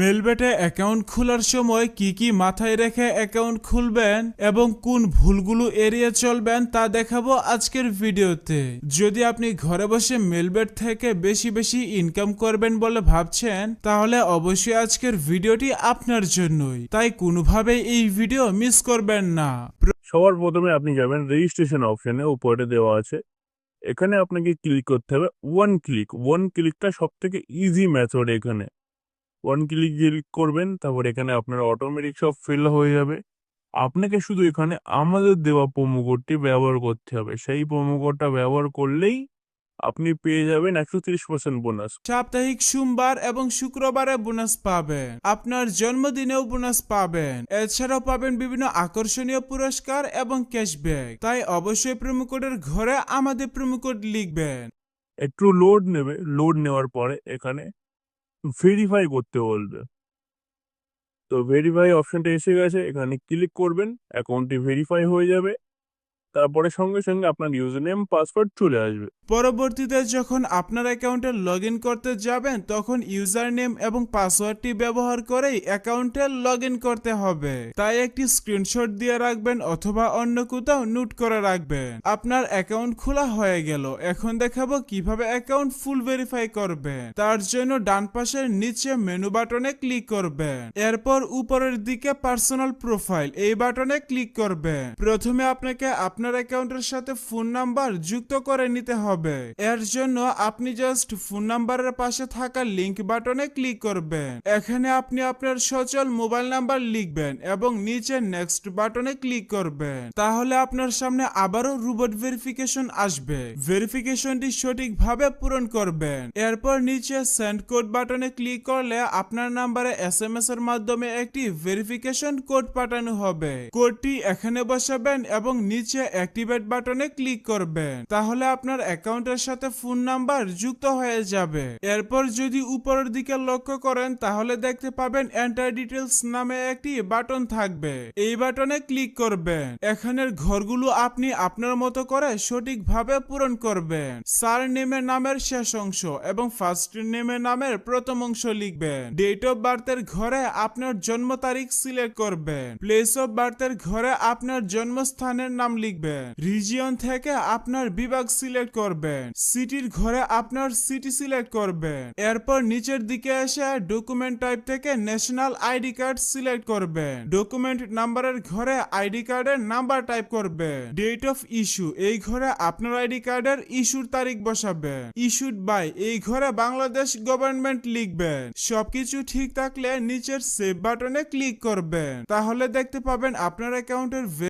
মেলবেটে account খোলার সময় কি কি মাথায় রেখে অ্যাকাউন্ট খুলবেন এবং কোন ভুলগুলো এড়িয়ে চলবেন তা দেখাবো আজকের ভিডিওতে। যদি আপনি ঘরে বসে মেলবেট থেকে বেশি বেশি ইনকাম করবেন বলে ভাবছেন, তাহলে অবশ্যই আজকের ভিডিওটি আপনার জন্যই। তাই কোনোভাবেই এই ভিডিও মিস করবেন না। সবার প্রথমে আপনি যাবেন রেজিস্ট্রেশন অপশনে উপরে দেওয়া আছে। এখানে আপনাকে ক্লিক করতে হবে ওয়ান ক্লিক ওয়ান ক্লিকটা সব থেকে ইজি মেথড এখানে। ওয়ান ক্লিক ক্লিক করবেন তারপর এখানে আপনার অটোমেটিক সব ফিল হয়ে যাবে। আপনাকে শুধু এখানে আমাদের দেওয়া প্রোমো কোডটি ব্যবহার করতে হবে। সেই প্রোমো কোডটা ব্যবহার করলেই আপনি পেয়ে যাবেন একশো তিরিশ পার্সেন্ট বোনাস সাপ্তাহিক সোমবার এবং শুক্রবারে বোনাস পাবেন। আপনার জন্মদিনেও বোনাস পাবেন। এছাড়াও পাবেন বিভিন্ন আকর্ষণীয় পুরস্কার এবং ক্যাশব্যাক তাই অবশ্যই প্রোমো কোডের ঘরে আমাদের প্রোমো কোড লিখবেন। একটু লোড নেবে। লোড নেওয়ার পরে এখানে ভেরিফাই করতে বলবে। তো ভেরিফাই অপশনটা এসে গেছে, এখানে ক্লিক করবেন অ্যাকাউন্টটি ভেরিফাই হয়ে যাবে। তারপরে সঙ্গে সঙ্গে আপনার ইউজার নেম পাসওয়ার্ড চলে আসবে। পরবর্তীতে যখন আপনার অ্যাকাউন্টে লগ করতে যাবেন, তখন ইউজার নেম এবং পাসওয়ার্ডটি ব্যবহার করেই অ্যাকাউন্টে লগ করতে হবে। তাই একটি স্ক্রিনশট দিয়ে রাখবেন অথবা অন্য কোথাও নোট করে রাখবেন। আপনার অ্যাকাউন্ট খোলা হয়ে গেল। এখন দেখাবো কীভাবে অ্যাকাউন্ট ফুল ভেরিফাই করবেন। তার জন্য ডান পাশের নিচে মেনু বাটনে ক্লিক করবেন। এরপর উপরের দিকে পার্সোনাল প্রোফাইল এই বাটনে ক্লিক করবেন। প্রথমে আপনাকে আপনার অ্যাকাউন্টের সাথে ফোন নাম্বার যুক্ত করে নিতে হবে। এর জন্য আপনি জাস্ট ফোন নাম্বারের পাশে থাকা লিংক বাটনে ক্লিক করবেন। এখানে আপনি আপনার সচল মোবাইল নাম্বার লিখবেন এবং নিচে নেক্সট বাটনে ক্লিক করবেন। তাহলে আপনার সামনে আবারও রোবট ভেরিফিকেশন আসবে। ভেরিফিকেশনটি সঠিকভাবে পূরণ করবেন। এরপর নিচে সেন্ড কোড বাটনে ক্লিক করলে আপনার নাম্বারে এস এম এস এর মাধ্যমে একটি ভেরিফিকেশন কোড পাঠানো হবে। কোডটি এখানে বসাবেন এবং নিচে অ্যাক্টিভেট বাটনে ক্লিক করবেন। তাহলে আপনার অ্যাকাউন্টের সাথে ফোন নাম্বার যুক্ত হয়ে যাবে। এরপর যদি উপরের দিকে লক্ষ্য করেন, তাহলে দেখতে পাবেন এন্টার ডিটেলস নামে একটি বাটন থাকবে। এই বাটনে ক্লিক করবেন। এখানের ঘরগুলো আপনি আপনার মতো করে সঠিকভাবে পূরণ করবেন। সার নেমের নামের শেষ অংশ এবং ফার্স্ট নেমের নামের প্রথম অংশ লিখবেন। ডেট অফ বার্থের ঘরে আপনার জন্ম তারিখ সিলেক্ট করবেন। প্লেস অফ বার্থের ঘরে আপনার জন্মস্থানের নাম লিখবেন রিজিয়ন থেকে আপনার বিভাগ সিলেক্ট করবেন। সিটির ঘরে আপনার সিটি সিলেক্ট করবেন। এরপর নিচের দিকে এসে ডকুমেন্ট টাইপ থেকে ন্যাশনাল আইডি কার্ড সিলেক্ট করবেন। ডকুমেন্ট নাম্বারের ঘরে আইডি কার্ডের নাম্বার টাইপ করবেন। ডেট অফ ইস্যু, এই ঘরে আপনার আইডি কার্ডের ইস্যুর তারিখ বসাবেন। ইস্যুড বাই, এই ঘরে বাংলাদেশ গভর্নমেন্ট লিখবেন। সবকিছু ঠিক থাকলে নিচের সেভ বাটনে ক্লিক করবেন। তাহলে দেখতে পাবেন আপনার অ্যাকাউন্টের